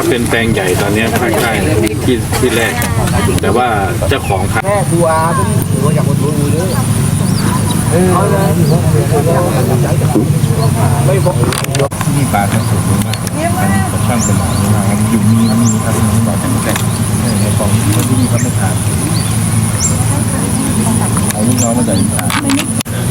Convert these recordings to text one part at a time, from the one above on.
าเป็นแปลงใหญ่ตอนเนี้ยภาคใต้ที่ที่แรก แต่ว่าเจ้าของขายแม่ครูอาเป็นหัวจากคนรู้เลยเอาเลยไม่บอกที่นี่ปลาทั้งสุดมากกับช่างสมองมาอยู่มีมีครับมีบอกแต่แต่ในของที่นี่เขาไม่ทานเอาลูกน้องมาจากอีสาน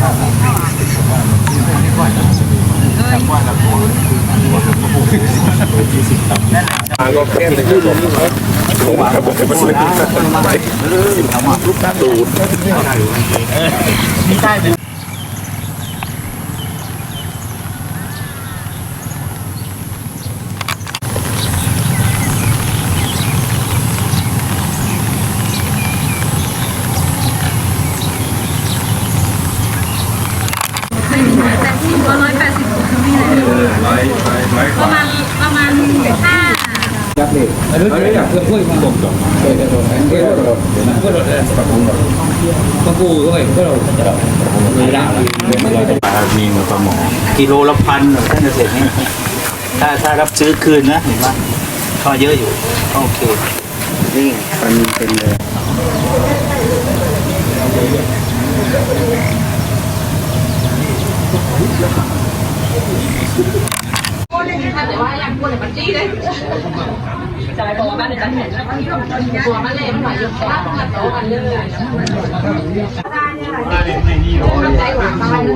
ก็แครับผมมันเลยตูดร้อยแปดสิบมีอะไรประมาณประมาณห้า ยักษ์เด็กอันนี้อยากเพื่อนคุยมาบอกเพื่อนโดนเพื่อ นโดนเพื่อนโดนเพื่อนโดนต้องกูด้วยเพื่อนเราไม่ได้ปลามีเหมือนปลาหมอกิโลละพันเหรอท่านเกษตรนี่ถ้าถ้ารับซื้อคืนนะเห็นไหมก็เยอะอยู่โอเคนี่มันเป็นเลย แต่ว่ายังกลัวแต่มันจี้เลยจะไปบอกว่าบ้านเดี๋ยวจะเห็นแล้วก็ตัวมันเลยมันหน่อยเยอะมากกันโตกันเรื่อยมันใจหวานมาเลย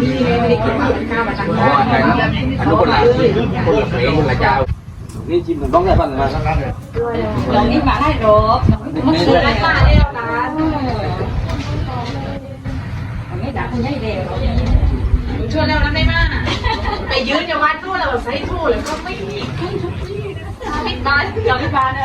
มีไม่ได้กินข้าวมาตั้งนานอันนู้นคนละคนละเพลงคนละเจ้านี่จิ้มต้องได้พันมาสักครั้งเลยลองนี่มาได้รบมันคือไรมาเดียวกันไม่ด่าคุณให้เดียวชวนแล้วนะไม่มา ไปยืนอยู่วัดทู่เราใส่ทู่เลยก็ไม่มีไม่มาเราไม่มาเนี่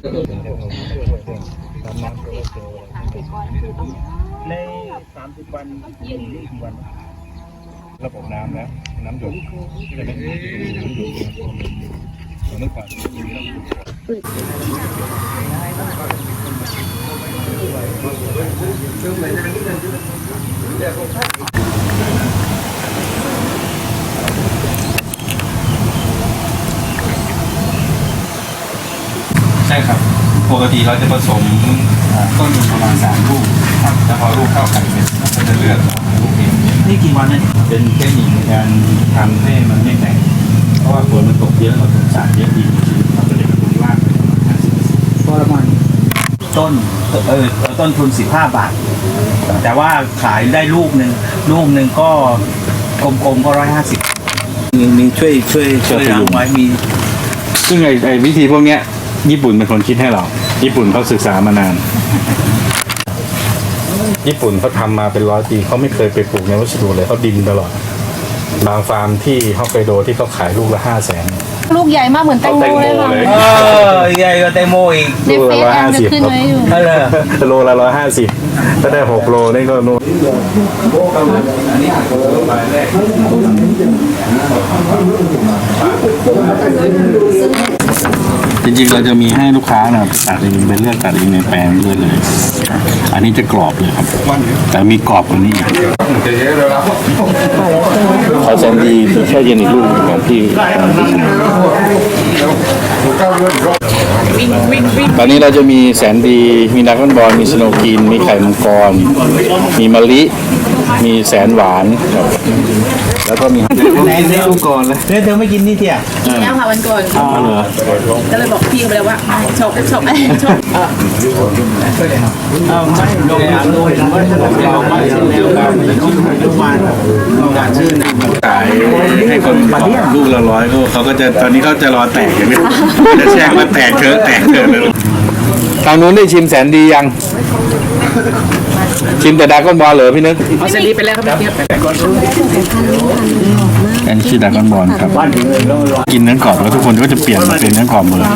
ในสามสิบวันยี่สิบวัน ระบบน้ำนะน้ำหยดจะเป็นน้ำหยดเมื่อก่อนใช่ ครับ ปกติเราจะผสมอ่าต้นประมาณสามลูกครับแต่พอลูกเข้ากันเป็นเราจะเลือกลูกเองนี่กี่วันเนี่ยเป็นเทคนิคในการทำให้มันไม่แตกเพราะว่าฝนมันตกเยอะเราถึงสารเยอะดีเราจะได้กระตุ้นรากไปประมาณห้าสิบพอละมันต้นเออต้นทุนสิบห้าบาท แต่ว่าขายได้ลูกหนึ่งลูกหนึ่งก็กลมๆก็ร้อยห้าสิบมีมีช่วยช่วยช่วยรังไว้มี ซึ่งไอ้ไอ้วิธีพวกเนี้ย ญี่ปุ่นเป็นคนคิดให้เรา ญี่ปุ่นเขาศึกษามานาน ญี่ปุ่นเขาทำมาเป็นร้อยปีเขาไม่เคยไปปลูกในวัสดุเลยเขาดินตลอด บางฟาร์มที่ฮอกไกโดที่เขาขายลูกละห้าแสน ลูกใหญ่มากเหมือนแตงโมเลยค่ะเออใหญ่กว่าแตงโมอีกในเฟซแอมจะขึ้นไว้อยู่ เออโลละร้อยห้าสิบถ้าได้หกโลนี่ก็นู่นจ ริงๆเราจะมีให้ลูกค้านะตัดเองเป็นเลือกตัดเองในแปลงเลือกเลย อันนี้จะกรอบเลยครับ แต่มีกรอบกว่านี้อีกเอาแซนดีที่แช่เย็นอีกลูกของพี่ตอนนี้เราจะมีแสนดี มีดักอนบอลมีสโนว์กรีนมีไข่มังกร มีมะลิ มีแสนหวานครับแล้วก็มีไหนไหนดูก่อนเลยเธอเธอไม่กินนี่เที่ยแล้วค่ะวันก่อนอ๋อเหรอก็เลยบอกพี่เขาไปแล้วว่าชอบชอบชอบเอาไม่ลงน้ำด้วยเราไม่เช่นแล้วครับทุกวันการชื่อนะขายให้คนลูกละร้อยก็เขาก็จะตอนนี้เขาจะรอแตกอย่างนี้จะแช่งมาแตกเถอะแตกเถอะเลยทางนู้นได้ชิมแสนดียัง ชิมแต่ดรากอนบอลเหรอพี่นึกเอาเซรีไปแล้วครับพี่เทียบอันนี้ชื่อดรากอนบอลครับ กินเนื้อกรอบแล้วทุกคนก็จะเปลี่ยนมาเป็นเนื้อกรอบหมดเลย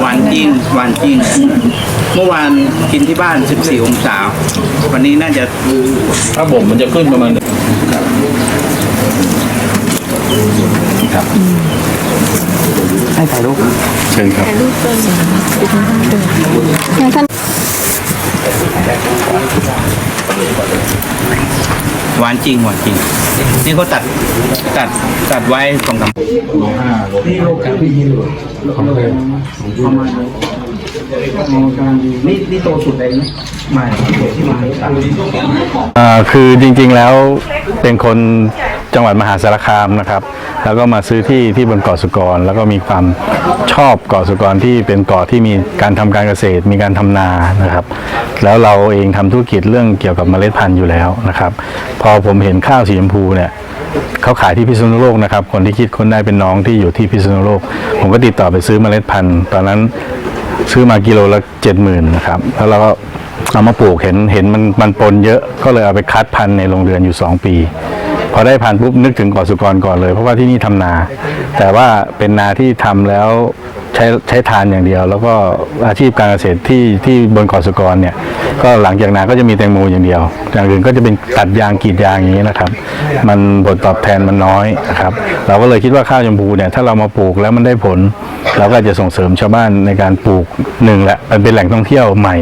หวานจริงหวานจริง เมื่อวานกินที่บ้าน 14 องศา วันนี้น่าจะถ้าบ่มมันจะขึ้นประมาณครับ ให้ถ่ายรูปเชิญครับหวานจริงหวานจริง นี่เขาตัดตัดตัดไว้สองสาม นี่นี่โตสุดเลยนะไม่ที่มาตัดอ่าคือจริงๆแล้วเป็นคนจังหวัดมหาสารคามนะครับ แล้วก็มาซื้อที่ที่บนเกาะสุกร แล้วก็มีความชอบเกาะสุกรที่เป็นเกาะที่มีการทำการเกษตร มีการทำนานะครับ แล้วเราเองทำธุรกิจเรื่องเกี่ยวกับเมล็ดพันธุ์อยู่แล้วนะครับ พอผมเห็นข้าวสีชมพูเนี่ยเขาขายที่พิษณุโลกนะครับ คนที่คิดคนได้เป็นน้องที่อยู่ที่พิษณุโลก ผมก็ติดต่อไปซื้อเมล็ดพันธุ์ ตอนนั้น ซื้อมากิโลละเจ็ดหมื่นนะครับ แล้วเราก็เอามาปลูกเห็นเห็นมันมันปนเยอะก็เลยเอาไปคัดพันธุ์ในโรงเรือนอยู่ 2 ปี พอได้พันธุ์ปุ๊บนึกถึงกาะสุกรก่อนเลย เพราะว่าที่นี่ทำนา แต่ว่าเป็นนาที่ทำแล้ว ใช้ใช้ทานอย่างเดียว แล้วก็อาชีพการเกษตรที่ที่บนเกาะสุกรเนี่ย ก็หลังจากนาก็จะมีแตงโมอย่างเดียว อย่างอื่นก็จะเป็นตัดยางกรีดยางอย่างนี้นะครับ มันผลตอบแทนมันน้อยนะครับ เราก็เลยคิดว่าข้าวชมพูเนี่ยถ้าเรามาปลูกแล้วมันได้ผล เราก็จะส่งเสริมชาวบ้านในการปลูกหนึ่งแหละมันเป็นแหล่งท่องเที่ยวใหม่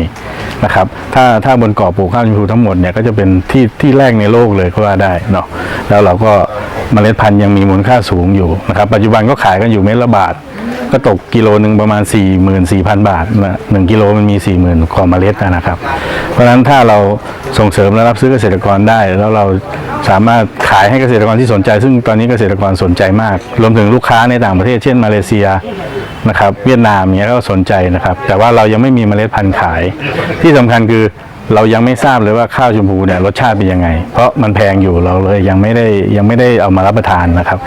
นะครับ ถ้าถ้าบนเกาะปลูกข้าวชมพูทั้งหมดเนี่ยก็จะเป็นที่ที่แรกในโลกเลยก็ว่าได้เนาะแล้วเราก็เมล็ดพันธุ์ยังมีมูลค่าสูงอยู่นะครับ ปัจจุบันก็ขายกันอยู่เม็ดละบาท ก็ตกกิโลหนึ่งประมาณ 4 4 0 0 0 บาทนะหนึ่งกิโลมันมี 4 0,000กว่าเมล็ดนะครับ เพราะฉะนั้นถ้าเราส่งเสริมและรับซื้อเกษตรกรได้ แล้วเราสามารถขายให้เกษตรกรที่สนใจ ซึ่งตอนนี้เกษตรกรสนใจมาก รวมถึงลูกค้าในต่างประเทศเช่นมาเลเซียนะครับเวียดนามเนี้ยก็สนใจนะครับ แต่ว่าเรายังไม่มีเมล็ดพันธุ์ขาย ที่สำคัญคือเรายังไม่ทราบเลยว่าข้าวชมพูเนี่ยรสชาติเป็นยังไง เพราะมันแพงอยู่เราเลยยังไม่ได้ยังไม่ได้เอามารับประทานนะครับ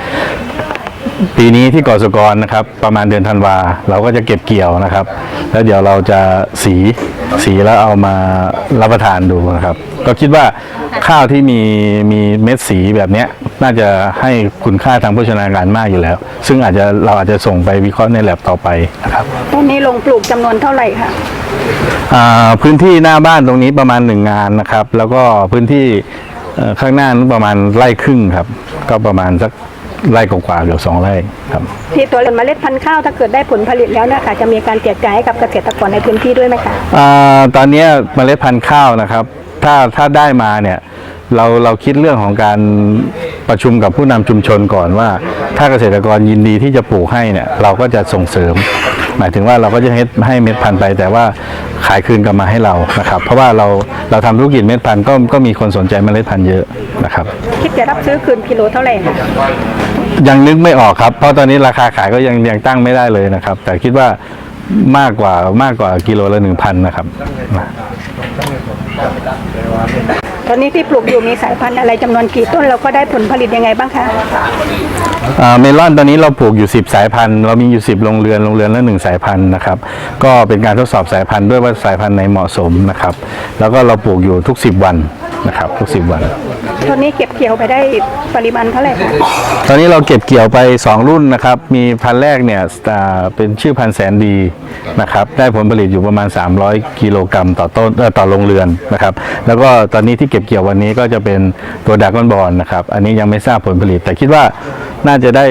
ปีนี้ที่เกาะสุกรนะครับ ประมาณเดือนธันวาเราก็จะเก็บเกี่ยวนะครับ แล้วเดี๋ยวเราจะสีสีแล้วเอามารับประทานดูนะครับ ก็คิดว่าข้าวที่มีมีเม็ดสีแบบเนี้ยน่าจะให้คุณค่าทางโภชนาการมากอยู่แล้ว ซึ่งอาจจะเราอาจจะส่งไปวิเคราะห์ในแลบต่อไปนะครับตอนนี้ลงปลูกจำนวนเท่าไหร่คะอ่าพื้นที่หน้าบ้านตรงนี้ประมาณหนึ่งงานนะครับ แล้วก็พื้นที่เอ่อข้างหน้านั้นประมาณไร่ครึ่งครับ ก็ประมาณสัก ไร่กว่าๆเกือบสองไร่ครับ ที่ตัวเมล็ดพันธุ์ข้าวถ้าเกิดได้ผลผลิตแล้วเนี่ยค่ะจะมีการแจกจ่ายให้กับเกษตรกรในพื้นที่ด้วยไหมคะอาตอนเนี้ยเมล็ดพันธุ์ข้าวนะครับ ถ้าถ้าได้มาเนี่ยเราเราคิดเรื่องของการประชุมกับผู้นำชุมชนก่อนว่า ถ้าเกษตรกรยินดีที่จะปลูกให้เนี่ยเราก็จะส่งเสริม หมายถึงว่าเราก็จะให้ให้เม็ดพันธุ์ไป แต่ว่าขายคืนกลับมาให้เรานะครับ เพราะว่าเราเราทำธุรกิจเม็ดพันธุ์ก็ก็มีคนสนใจเมล็ดพันธุ์เยอะนะครับ คิดจะรับซื้อคืนกิโลเท่าไหร่คะ ยังนึกไม่ออกครับ เพราะตอนนี้ราคาขายก็ยังยังตั้งไม่ได้เลยนะครับ แต่คิดว่ามากกว่ามากกว่ากิโลละหนึ่งพันนะครับตอนนี้ที่ปลูกอยู่มีสายพันธุ์อะไรจำนวนกี่ต้นแล้วก็ได้ผลผลิตยังไงบ้างคะ อ่าเมลอนตอนนี้เราปลูกอยู่ 10 สายพันธุ์ เรามีอยู่ 10โรงเรือนโรงเรือนละหนึ่งสายพันธุ์นะครับ ก็เป็นการทดสอบสายพันธุ์ด้วยว่าสายพันธุ์ไหนเหมาะสมนะครับ แล้วก็เราปลูกอยู่ทุก 10 วัน นะครับทุก10วัน ตอนนี้เก็บเกี่ยวไปได้ปริมาณเท่าไหร่คะตอนนี้เราเก็บเกี่ยวไป 2 รุ่นนะครับ มีพันธุ์แรกเนี่ยอ่าเป็นชื่อพันธุ์แสนดีนะครับ ได้ผลผลิตอยู่ประมาณ 300 กิโลกรัมต่อต้นเอ่อต่อโรงเรือนนะครับ แล้วก็ตอนนี้ที่เก็บเกี่ยววันนี้ก็จะเป็นตัวดากอนบอลนะครับ อันนี้ยังไม่ทราบผลผลิต แต่คิดว่าน่าจะได้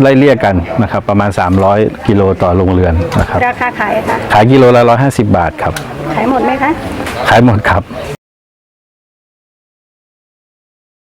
ไล่เลี่ยกันนะครับ ประมาณ 300 กิโลต่อโรงเรือนนะครับ ราคาขายค่ะ ขายกิโลละ150 บาทครับ ขายหมดไหมคะ ขายหมดครับ